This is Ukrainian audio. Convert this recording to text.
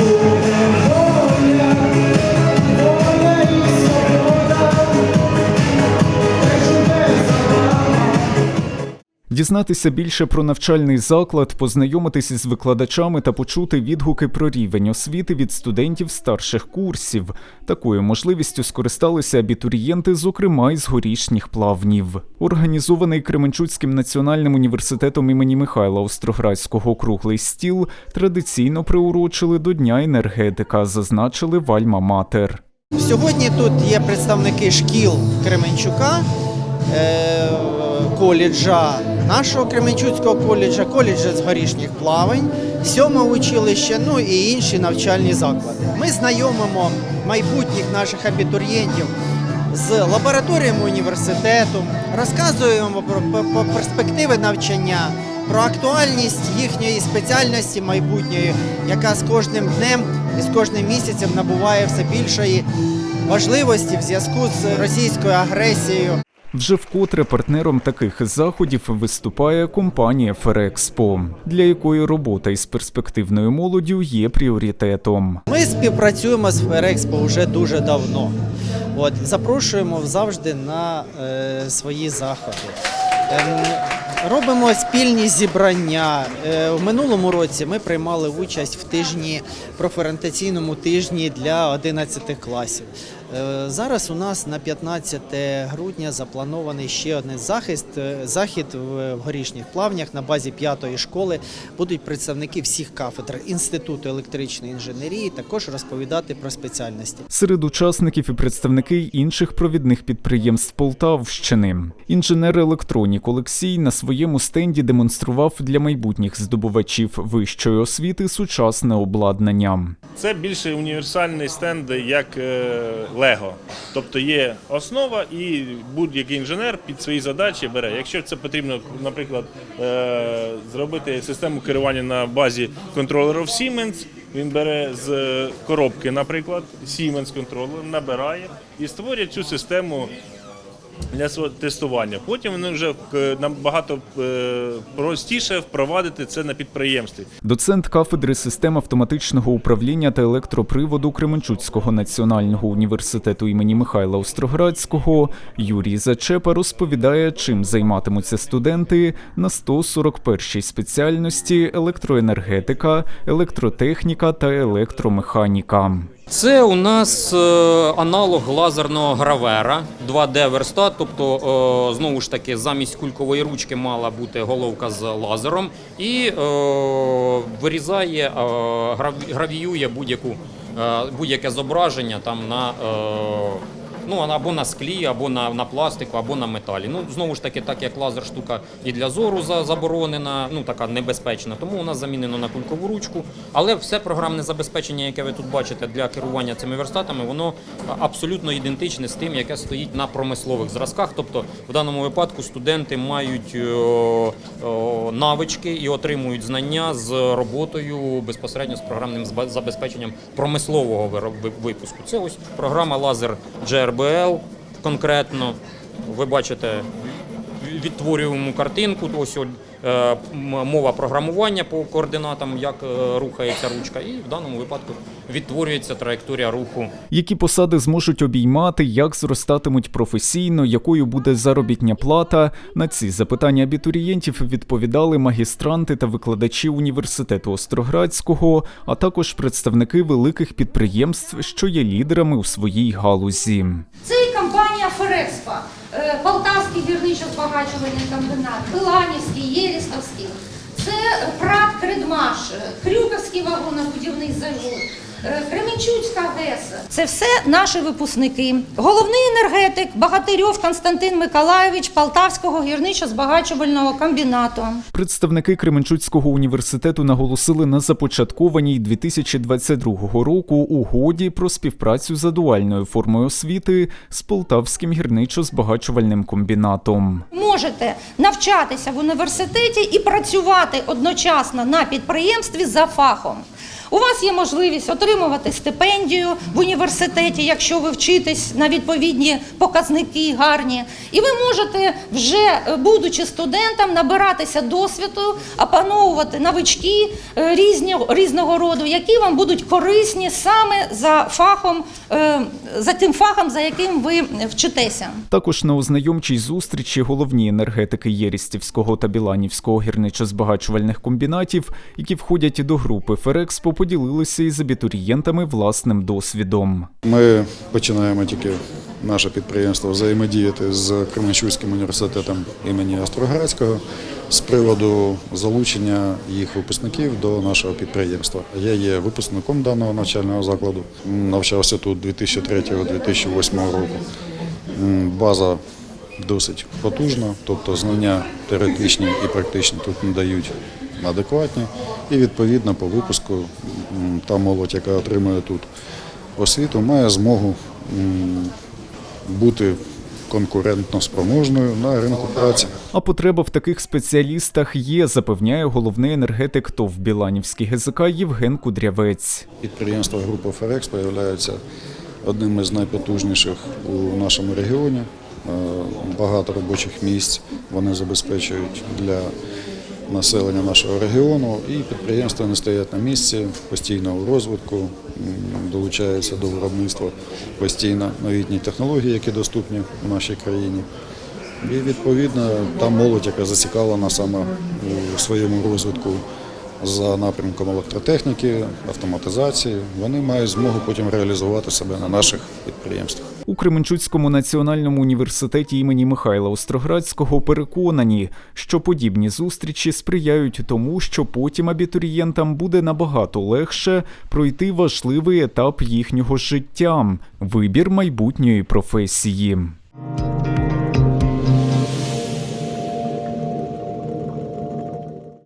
Thank you. Дізнатися більше про навчальний заклад, познайомитися з викладачами та почути відгуки про рівень освіти від студентів старших курсів. Такою можливістю скористалися абітурієнти, зокрема із горішніх плавнів. Організований Кременчуцьким національним університетом імені Михайла Остроградського круглий стіл традиційно приурочили до Дня енергетика, зазначили в Альма-Матер. Сьогодні тут є представники шкіл Кременчука, е, коледжа нашого Кременчуцького коледжа, коледжа з горішніх плавань, сьоме училище, ну і інші навчальні заклади. Ми знайомимо майбутніх наших абітурієнтів з лабораторіями університету, розказуємо про, перспективи навчання, про актуальність їхньої спеціальності майбутньої, яка з кожним днем і з кожним місяцем набуває все більшої важливості в зв'язку з російською агресією. Вже вкотре партнером таких заходів виступає компанія Ферекспо, для якої робота із перспективною молоддю є пріоритетом. Ми співпрацюємо з Ферекспо вже дуже давно. От, запрошуємо завжди на е, свої заходи. Ем, робимо спільні зібрання. Е, в минулому році ми приймали участь в тижні профорієнтаційному тижні для 11 класів. Е, зараз у нас на 15 грудня запланований ще один захист, е, захід в горішніх плавнях на базі п'ятої школи. Будуть представники всіх кафедр Інституту електричної інженерії також розповідати про спеціальності. Серед учасників і представники інших провідних підприємств Полтавщини. Інженер електронік Олексій на своєму стенді демонстрував для майбутніх здобувачів вищої освіти сучасне обладнання. Це більше універсальний стенд як е, Лего. Тобто є основа, і будь-який інженер під свої задачі бере. Якщо це потрібно, наприклад, е, зробити систему керування на базі контролерів Siemens, він бере з коробки, наприклад, Siemens контролер, набирає і створює цю систему для свого тестування. Потім вони вже е, набагато е, простіше впровадити це на підприємстві. Доцент кафедри систем автоматичного управління та електроприводу Кременчуцького національного університету імені Михайла Остроградського Юрій Зачепа розповідає, чим займатимуться студенти на 141-й спеціальності електроенергетика, електротехніка та електромеханіка. Це у нас е, аналог лазерного гравера 2D-верста, Тобто, е, знову ж таки, замість кулькової ручки мала бути головка з лазером і е, вирізає, гравіює будь-яку е, будь-яке зображення там на. Е, Ну, або на склі, або на, на пластику, або на металі. Ну, знову ж таки, так як лазер штука і для зору заборонена, ну така небезпечна, тому у нас замінено на кулькову ручку. Але все програмне забезпечення, яке ви тут бачите для керування цими верстатами, воно абсолютно ідентичне з тим, яке стоїть на промислових зразках. Тобто, в даному випадку студенти мають е, о, навички і отримують знання з роботою безпосередньо з програмним забезпеченням промислового випуску. Це ось програма Лазер GRBL конкретно. Ви бачите відтворюємо картинку. Ось мова програмування по координатам, як е, рухається ручка, і в даному випадку відтворюється траєкторія руху Які посади зможуть обіймати, як зростатимуть професійно, якою буде заробітня плата? На ці запитання абітурієнтів відповідали магістранти та викладачі університету Остроградського, а також представники великих підприємств, що є лідерами у своїй галузі. Це і компанія Ферекспа, Полтавський гірничо-збагачувальний комбінат, Биланівський, Єлістовський. Це ПРАТ Кредмаш, е, Крюковський вагонобудівний завод, Кременчуцька ГЕС. Це все наші випускники. Головний енергетик Багатирьов Константин Миколаєвич Полтавського гірничо-збагачувального комбінату. Представники Кременчуцького університету наголосили на започаткованій 2022 року угоді про співпрацю за дуальною формою освіти з Полтавським гірничо-збагачувальним комбінатом. Можете навчатися в університеті і працювати одночасно на підприємстві за фахом. У вас є можливість отримувати стипендію в університеті, якщо ви вчитесь на відповідні показники гарні. І ви можете вже, е, будучи студентом, набиратися досвіду, опановувати навички е, різні, різного роду, які вам будуть корисні саме за фахом, е, за тим фахом, за яким ви вчитеся. Також на ознайомчій зустрічі головні енергетики Єрістівського та Біланівського гірничо-збагачувальних комбінатів, які входять до групи Ферекспо, поділилися із абітурієнтами власним досвідом. Ми починаємо тільки наше підприємство взаємодіяти з Кременчуцьким університетом імені Остроградського з приводу залучення їх випускників до нашого підприємства. Я є випускником даного навчального закладу, навчався тут 2003-2008 року. База досить потужна, тобто знання теоретичні і практичні тут надають адекватні. І відповідно по випуску та молодь, яка отримує тут освіту, має змогу бути конкурентно спроможною на ринку праці. А потреба в таких спеціалістах є, запевняє головний енергетик ТОВ Біланівський ГЗК Євген Кудрявець. Підприємство групи Ферекспо є одним із найпотужніших у нашому регіоні. Е, Багато робочих місць вони забезпечують для населення нашого регіону. І підприємства не стоять на місці, постійно у розвитку, долучаються до виробництва постійно новітні технології, які доступні в нашій країні. І відповідно та молодь, яка зацікавлена саме у своєму розвитку за напрямком електротехніки, автоматизації, вони мають змогу потім реалізувати себе на наших підприємствах. У Кременчуцькому національному університеті імені Михайла Остроградського переконані, що подібні зустрічі сприяють тому, що потім абітурієнтам буде набагато легше пройти важливий етап їхнього життя вибір майбутньої професії.